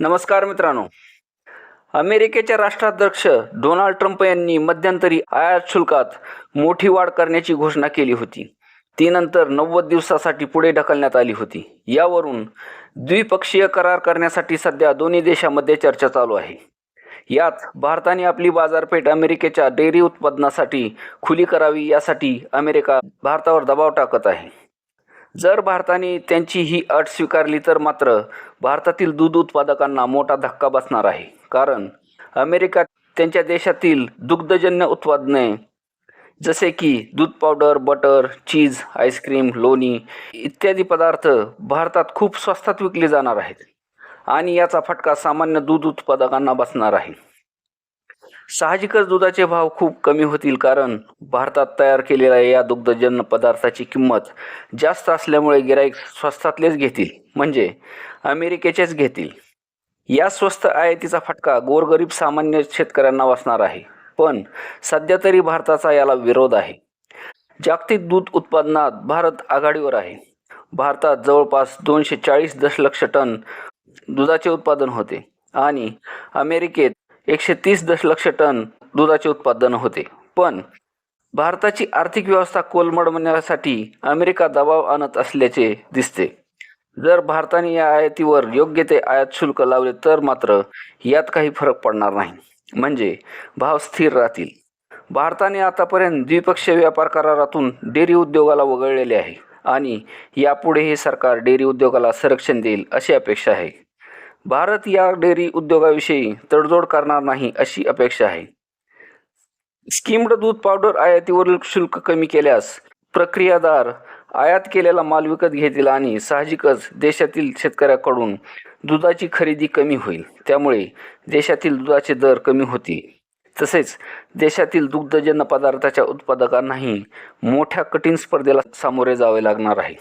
नमस्कार मित्रांनो. अमेरिकेचे राष्ट्राध्यक्ष डोनाल्ड ट्रम्प यांनी मध्यंतरी आयात शुल्कात मोठी वाढ करण्याची घोषणा केली होती. ती नंतर नव्वद दिवसासाठी पुढे ढकलण्यात आली होती. यावरून द्विपक्षीय करार करण्यासाठी सध्या दोन्ही देशांमध्ये चर्चा चालू आहे. यात भारताने आपली बाजारपेठ अमेरिकेच्या डेअरी उत्पादनासाठी खुली करावी यासाठी अमेरिका भारतावर दबाव टाकत आहे. जर भारताने त्यांची ही अट स्वीकारली तर मात्र भारतातील दूध उत्पादकांना मोठा धक्का बसणार आहे. कारण अमेरिका त्यांच्या देशातील दुग्धजन्य उत्पादने जसे की दूध पावडर बटर चीज आईस्क्रीम लोणी इत्यादी पदार्थ भारतात खूप स्वस्तात विकले जाणार आहेत आणि याचा फटका सामान्य दूध उत्पादकांना बसणार आहे. साहजिकच दुधाचे भाव खूप कमी होतील कारण भारतात तयार केलेल्या या दुग्धजन्य पदार्थाची किंमत जास्त असल्यामुळे गिराईक स्वस्तातलेच घेतील म्हणजे अमेरिकेचेच घेतील. या स्वस्त आयातीचा फटका गोरगरीब सामान्य शेतकऱ्यांना बसणार आहे पण सध्या तरी भारताचा याला विरोध आहे. जागतिक दूध उत्पादनात भारत आघाडीवर आहे. भारतात जवळपास दोनशे चाळीस दशलक्ष टन दुधाचे उत्पादन होते आणि अमेरिकेत एकशे तीस दशलक्ष टन दुधाचे उत्पादन होते. पण भारताची आर्थिक व्यवस्था कोलमडवण्यासाठी अमेरिका दबाव आणत असल्याचे दिसते. जर भारताने या आयातीवर योग्य ते आयात शुल्क लावले तर मात्र यात काही फरक पडणार नाही. म्हणजे भाव स्थिर राहतील. भारताने आतापर्यंत द्विपक्षीय व्यापार करारातून डेअरी उद्योगाला वगळलेले आहे आणि यापुढे हे सरकार डेअरी उद्योगाला संरक्षण देईल अशी अपेक्षा आहे. भारत या डेअरी उद्योगाविषयी तडजोड करणार नाही अशी अपेक्षा आहे. स्किम्ड दूध पावडर आयातीवरील शुल्क कमी केल्यास प्रक्रियादार आयात केलेला माल विकत घेतील आणि साहजिकच देशातील शेतकऱ्याकडून दुधाची खरेदी कमी होईल. त्यामुळे देशातील दुधाचे दर कमी होतील. तसेच देशातील दुग्धजन्य पदार्थाच्या उत्पादकांनाही मोठ्या कठीण स्पर्धेला सामोरे जावे लागणार आहे.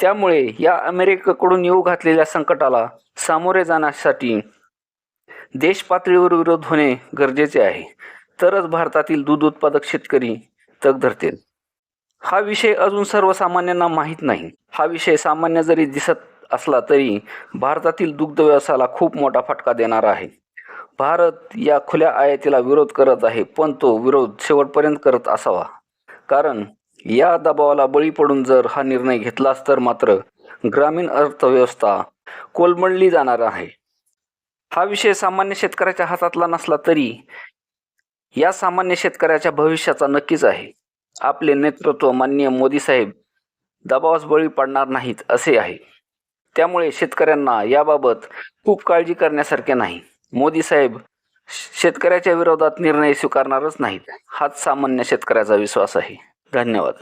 त्यामुळे या अमेरिकेकडून येऊ घातलेल्या संकटाला सामोरे जाण्यासाठी देश पातळीवर विरोध होणे गरजेचे आहे. तरच भारतातील दूध उत्पादक शेतकरी तग धरतील. हा विषय अजून सर्वसामान्यांना माहीत नाही. हा विषय सामान्य जरी दिसत असला तरी भारतातील दुग्ध व्यवसायाला खूप मोठा फटका देणार आहे. भारत या खुल्या आयातीला विरोध करत आहे पण तो विरोध शेवटपर्यंत करत असावा. कारण या दबावाला बळी पडून जर हा निर्णय घेतलाच तर मात्र ग्रामीण अर्थव्यवस्था कोलमडली जाणार आहे. हा विषय सामान्य शेतकऱ्याच्या हातातला नसला तरी या सामान्य शेतकऱ्याच्या भविष्याचा नक्कीच आहे. आपले नेतृत्व माननीय मोदी साहेब दबावास बळी पडणार नाहीत असे आहे. त्यामुळे शेतकऱ्यांना याबाबत खूप काळजी करण्यासारखे नाही. मोदी साहेब शेतकऱ्याच्या विरोधात निर्णय स्वीकारणारच नाहीत. हाच सामान्य शेतकऱ्याचा विश्वास आहे. धन्यवाद.